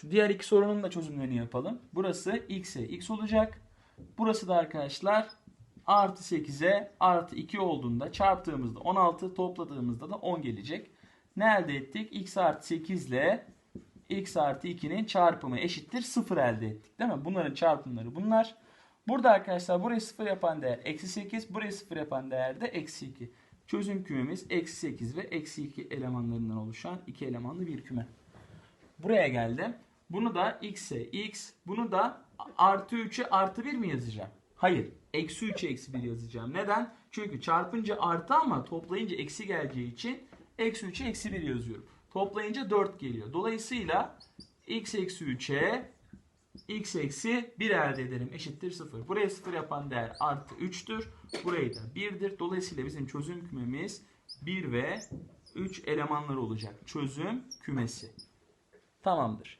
Şu diğer iki sorunun da çözümlerini yapalım. Burası x'e x olacak. Burası da arkadaşlar artı 8'e artı 2 olduğunda çarptığımızda 16 topladığımızda da 10 gelecek. Ne elde ettik? x artı 8 ile x artı 2'nin çarpımı eşittir 0 elde ettik. Değil mi? Bunların çarpımları bunlar. Burada arkadaşlar burayı 0 yapan değer eksi 8. Burayı 0 yapan değer de eksi 2. Çözüm kümemiz eksi 8 ve eksi 2 elemanlarından oluşan iki elemanlı bir küme. Buraya geldim. Bunu da x'e x, bunu da artı 3'e artı 1 mi yazacağım? Hayır. Eksi 3'e eksi 1 yazacağım. Neden? Çünkü çarpınca artı ama toplayınca eksi geleceği için eksi 3'e eksi 1 yazıyorum. Toplayınca 4 geliyor. Dolayısıyla x eksi 3'e x eksi 1 elde ederim. Eşittir 0. Buraya 0 yapan değer artı 3'tür. Burayı da 1'dir. Dolayısıyla bizim çözüm kümemiz 1 ve 3 elemanları olacak. Çözüm kümesi. Tamamdır.